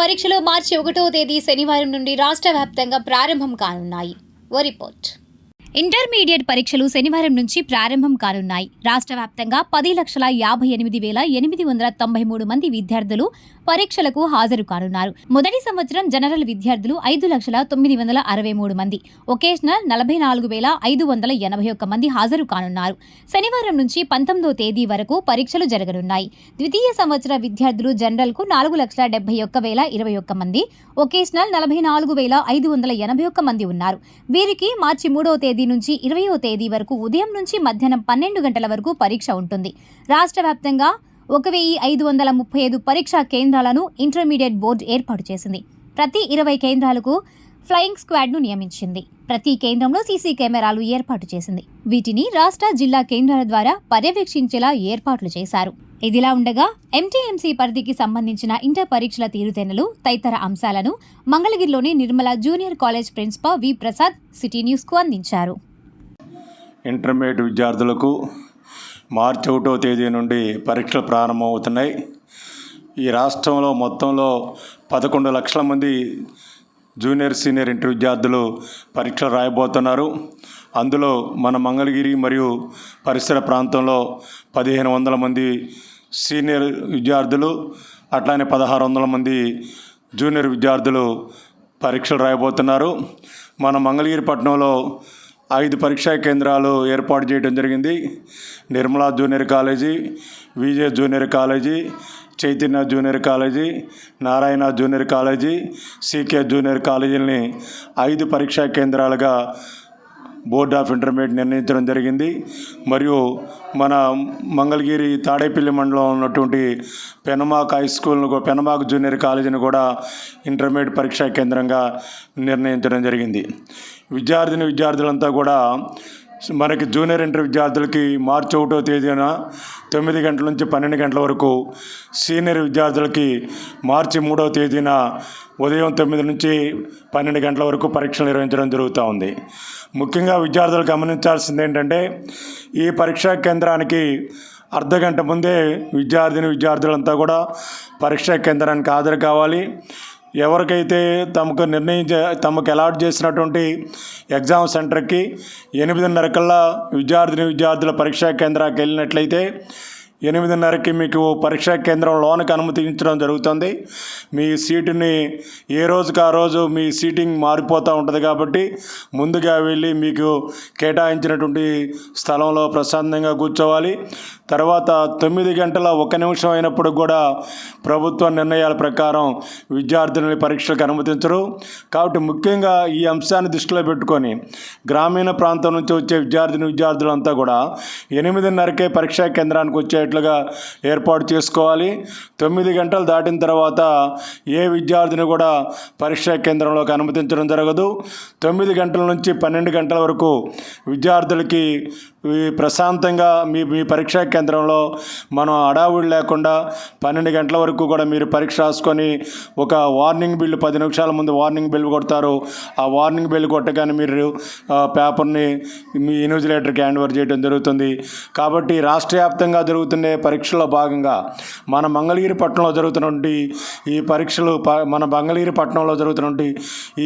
పరీక్షలు మార్చి ఒకటో తేదీ శనివారం నుండి రాష్ట్ర వ్యాప్తంగా ప్రారంభం కానున్నాయి. ఓ రిపోర్ట్. ఇంటర్మీడియట్ పరీక్షలు శనివారం నుంచి ప్రారంభం కానున్నాయి. రాష్ట్ర వ్యాప్తంగా పది లక్షల యాభై ఎనిమిది వేల ఎనిమిది వందల తొంభై మూడు మంది విద్యార్థులు పరీక్షలకు హాజరు కానున్నారు. మొదటి సంవత్సరం జనరల్ విద్యార్థులు ఐదు లక్షల తొమ్మిది వందల అరవై మూడు మంది. ఒకేషనల్ నలభై నాలుగు వేల ఐదు వందల ఎనభై ఒక్క మంది హాజరు కానున్నారు. శనివారం నుంచి పంతొమ్మిదో తేదీ వరకు పరీక్షలు జరగనున్నాయి. ద్వితీయ సంవత్సర విద్యార్థులు జనరల్కు నాలుగు లక్షల డెబ్బై ఒక్క వేల ఇరవై ఒక్క మంది ఒకేషనల్ నలభై నాలుగు వేల ఐదు వందల ఎనభై ఒక్క మంది ఉన్నారు. వీరికి మార్చి మూడో తేదీ నుంచి ఇరవయో తేదీ వరకు ఉదయం నుంచి మధ్యాహ్నం పన్నెండు గంటల వరకు పరీక్ష ఉంటుంది. రాష్ట్ర వ్యాప్తంగా ఒక వెయ్యి ఐదు వందల ముప్పై ఐదు పరీక్షా కేంద్రాలను ఇంటర్మీడియట్ బోర్డు ఏర్పాటు చేసింది. ప్రతి ఇరవై కేంద్రాలకు ఫ్లయింగ్ స్క్వాడ్ను నియమించింది. ప్రతి కేంద్రంలో సీసీ కెమెరాలు ఏర్పాటు చేసింది. వీటిని రాష్ట్ర జిల్లా కేంద్రాల ద్వారా పర్యవేక్షించేలా ఏర్పాట్లు చేశారు. ఇదిలా ఉండగా ఎంటీఎంసీ పరిధికి సంబంధించిన ఇంటర్ పరీక్షల తీరుతెన్నులు తదితర అంశాలను మంగళగిరిలోని Nirmala junior college principal V Prasad city న్యూస్కు అందించారు. ఇంటర్మీడియట్ విద్యార్థులకు మార్చి ఒకటో తేదీ నుండి పరీక్షలు ప్రారంభమవుతున్నాయి. ఈ రాష్ట్రంలో మొత్తంలో పదకొండు లక్షల మంది జూనియర్ సీనియర్ ఇంటర్ విద్యార్థులు పరీక్షలు రాయబోతున్నారు. అందులో మన మంగళగిరి మరియు పరిసర ప్రాంతంలో పదిహేను వందల మంది సీనియర్ విద్యార్థులు అట్లానే పదహారు వందల మంది జూనియర్ విద్యార్థులు పరీక్షలు రాయబోతున్నారు. మన మంగళగిరి పట్టణంలో ఐదు పరీక్షా కేంద్రాలు ఏర్పాటు చేయడం జరిగింది. Nirmala junior college Vijaya junior college Chaitanya junior college Narayana junior college CK junior కాలేజీలని ఐదు పరీక్షా కేంద్రాలుగా బోర్డ్ ఆఫ్ ఇంటర్మీడియట్ నిర్ణయించడం జరిగింది. మరియు మన మంగళగిరి తాడేపల్లి మండలం ఉన్నటువంటి పెనమాక్ హై స్కూల్ను పెనమాక్ జూనియర్ కాలేజీని కూడా ఇంటర్మీడియట్ పరీక్షా కేంద్రంగా నిర్ణయించడం జరిగింది. విద్యార్థిని విద్యార్థులంతా కూడా మనకి జూనియర్ ఇంటర్ విద్యార్థులకి మార్చి ఒకటో తేదీన తొమ్మిది గంటల నుంచి పన్నెండు గంటల వరకు సీనియర్ విద్యార్థులకి మార్చి మూడవ తేదీన ఉదయం తొమ్మిది నుంచి పన్నెండు గంటల వరకు పరీక్షలు నిర్వహించడం జరుగుతూ ఉంది. ముఖ్యంగా విద్యార్థులు గమనించాల్సింది ఏంటంటే ఈ పరీక్షా కేంద్రానికి అర్ధ గంట ముందే విద్యార్థిని విద్యార్థులంతా కూడా పరీక్షా కేంద్రానికి హాజరు కావాలి. ఎవరికైతే తమకు నిర్ణయించ తమకు అలాట్ చేసినటువంటి ఎగ్జామ్ సెంటర్కి ఎనిమిదిన్నర కల్లా విద్యార్థిని విద్యార్థుల పరీక్షా కేంద్రానికి వెళ్ళినట్లయితే ఎనిమిదిన్నరకి మీకు పరీక్షా కేంద్రం లోనికి అనుమతించడం జరుగుతుంది. మీ సీటుని ఏ రోజుకి ఆ రోజు మీ సీటింగ్ మారిపోతూ ఉంటుంది కాబట్టి ముందుగా వెళ్ళి మీకు కేటాయించినటువంటి స్థలంలో ప్రశాంతంగా కూర్చోవాలి. తర్వాత తొమ్మిది గంటల ఒక నిమిషం అయినప్పుడు కూడా ప్రభుత్వ నిర్ణయాల ప్రకారం విద్యార్థులని పరీక్షలకు అనుమతించరు. కాబట్టి ముఖ్యంగా ఈ అంశాన్ని దృష్టిలో పెట్టుకొని గ్రామీణ ప్రాంతం నుంచి వచ్చే విద్యార్థిని విద్యార్థులంతా కూడా ఎనిమిదిన్నరకే పరీక్షా కేంద్రానికి వచ్చేట్లుగా ఏర్పాటు చేసుకోవాలి. తొమ్మిది గంటలు దాటిన తర్వాత ఏ విద్యార్థిని కూడా పరీక్షా కేంద్రంలోకి అనుమతించడం జరగదు. తొమ్మిది గంటల నుంచి పన్నెండు గంటల వరకు విద్యార్థులకి ప్రశాంతంగా మీ మీ పరీక్షా కేంద్రంలో మనం అడావుడి లేకుండా పన్నెండు గంటల వరకు కూడా మీరు పరీక్ష రాసుకొని ఒక వార్నింగ్ బిల్లు పది నిమిషాల ముందు వార్నింగ్ బిల్ కొడతారు. ఆ వార్నింగ్ బిల్ కొట్టగానే మీరు పేపర్ని మీ ఇన్విజిలేటర్కి హ్యాండ్ ఓవర్ చేయడం జరుగుతుంది. కాబట్టి రాష్ట్ర వ్యాప్తంగా జరుగుతున్న పరీక్షల్లో భాగంగా మన మంగళగిరి పట్టణంలో జరుగుతున్నటువంటి ఈ పరీక్షలు మన మంగళగిరి పట్టణంలో జరుగుతున్నటువంటి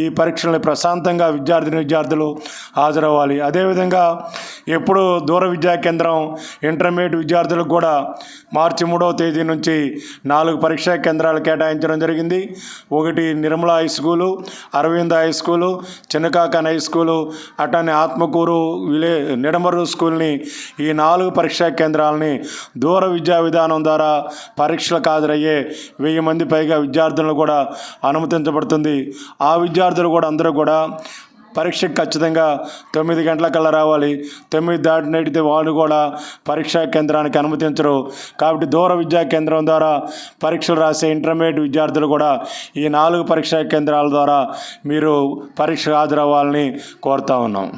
ఈ పరీక్షల్ని ప్రశాంతంగా విద్యార్థిని విద్యార్థులు హాజరవ్వాలి. అదేవిధంగా ఎప్పుడు దూర విద్యా కేంద్రం ఇంటర్మీడియట్ విద్యార్థులకు కూడా మార్చి మూడవ తేదీ నుంచి నాలుగు పరీక్షా కేంద్రాలు కేటాయించడం జరిగింది. ఒకటి Nirmala high school Aravinda high school Chinnakakani high school అట్లానే ఆత్మకూరు విలే నిడమరు స్కూల్ని ఈ నాలుగు పరీక్షా కేంద్రాలని దూర విద్యా విధానం ద్వారా పరీక్షలకు హాజరయ్యే వెయ్యి మంది పైగా విద్యార్థులను కూడా అనుమతించబడుతుంది. ఆ విద్యార్థులు కూడా అందరూ కూడా పరీక్షకు ఖచ్చితంగా తొమ్మిది గంటలకల్లా రావాలి. తొమ్మిది దాటినైతే వాళ్ళు కూడా పరీక్షా కేంద్రానికి అనుమతించరు. కాబట్టి దూర విద్యా కేంద్రం ద్వారా పరీక్షలు రాసే ఇంటర్మీడియట్ విద్యార్థులు కూడా ఈ నాలుగు పరీక్షా కేంద్రాల ద్వారా మీరు పరీక్ష హాజరవ్వాలని కోరుతా ఉన్నాం.